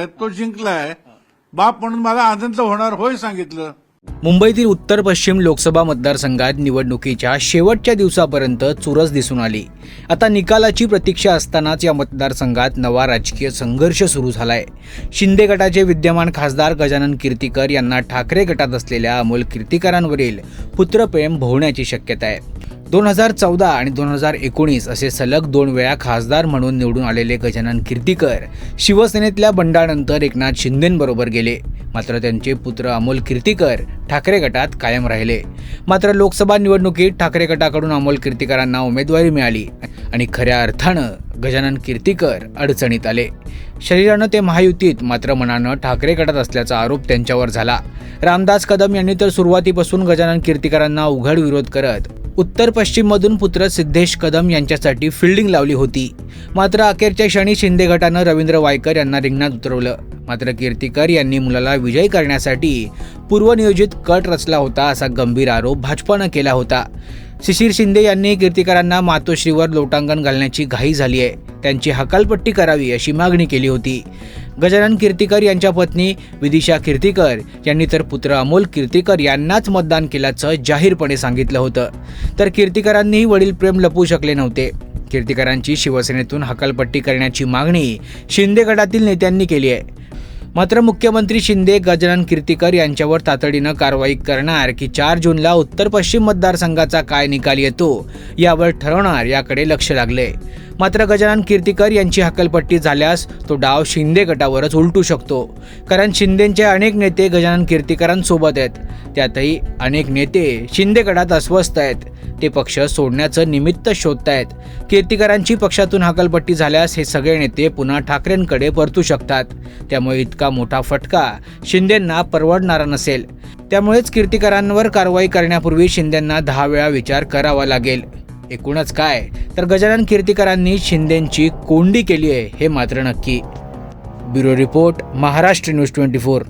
तो जिंकलाय. बाप म्हणून मला आनंद होणार होय सांगितलं. मुंबईतील उत्तर पश्चिम लोकसभा मतदारसंघात निवडणुकीच्या शेवटच्या दिवसापर्यंत चुरस दिसून आली. आता निकालाची प्रतीक्षा असतानाच या मतदारसंघात नवा राजकीय संघर्ष सुरू झालाय. शिंदे गटाचे विद्यमान खासदार गजानन कीर्तीकर यांना ठाकरे गटात असलेल्या अमोल कीर्तीकरांवरील पुत्रप्रेम भोवण्याची शक्यता आहे. दोन हजार चौदा आणि दोन हजार एकोणीस असे सलग दोन वेळा खासदार म्हणून निवडून आलेले गजानन कीर्तीकर शिवसेनेतल्या बंडानंतर एकनाथ शिंदेंबरोबर गेले. मात्र त्यांचे पुत्र अमोल कीर्तीकर ठाकरे गटात कायम राहिले. मात्र लोकसभा निवडणुकीत ठाकरे गटाकडून अमोल कीर्तीकरांना उमेदवारी मिळाली आणि खऱ्या अर्थानं गजानन कीर्तीकर अडचणीत आले. शरीरानं ते महायुतीत मात्र मनानं ठाकरे गटात असल्याचा आरोप त्यांच्यावर झाला. रामदास कदम यांनी तर सुरुवातीपासून गजानन कीर्तीकरांना उघड विरोध करत उत्तर पश्चिममधून पुत्र सिद्धेश कदम यांच्यासाठी फिल्डिंग लावली होती. मात्र अखेरच्या क्षणी शिंदे गटानं रवींद्र वायकर यांना रिंगणात उतरवलं. मात्र कीर्तीकर यांनी मुलाला विजयी करण्यासाठी पूर्वनियोजित कट रचला होता असा गंभीर आरोप भाजपानं केला होता. शिशिर शिंदे यांनी कीर्तीकरांना मातोश्रीवर लोटांगण घालण्याची घाई झाली आहे त्यांची हकालपट्टी करावी अशी मागणी केली होती. गजानन कीर्तीकर यांच्या पत्नी विदिशा कीर्तीकर यांनी तर पुत्र अमोल कीर्तीकर यांनाच मतदान केल्याचं जाहीरपणे सांगितलं होतं. तर कीर्तीकरांनीही वडील प्रेम लपवू शकले नव्हते. कीर्तीकरांची शिवसेनेतून हकालपट्टी करण्याची मागणी शिंदे गटातील नेत्यांनी केली आहे. मात्र मुख्यमंत्री शिंदे गजानन कीर्तीकर यांच्यावर तातडीनं कारवाई करणार की चार जूनला उत्तर पश्चिम मतदारसंघाचा काय निकाल येतो यावर ठरवणार याकडे लक्ष लागले मात्र गजानन कीर्तीकर यांची हकलपट्टी झाल्यास तो डाव शिंदे गटावरच उलटू शकतो. कारण शिंदेचे अनेक नेते गजानन कीर्तीकरांसोबत आहेत. त्यातही अनेक नेते शिंदे गटात अस्वस्थ आहेत. ते पक्ष सोडण्याचं निमित्त शोधतायत. कीर्तीकरांची पक्षातून हकलपट्टी झाल्यास हे सगळे नेते पुन्हा ठाकरेंकडे परतू शकतात. त्यामुळे इतका मोठा फटका शिंदेंना परवडणारा नसेल. त्यामुळेच कीर्तीकरांवर कारवाई करण्यापूर्वी शिंदेंना दहा वेळा विचार करावा लागेल. एकूणच काय? तर गजानन कीर्तीकरांनी शिंदेंची कोंडी केली आहे हे मात्र नक्की. Bureau report Maharashtra news twenty four.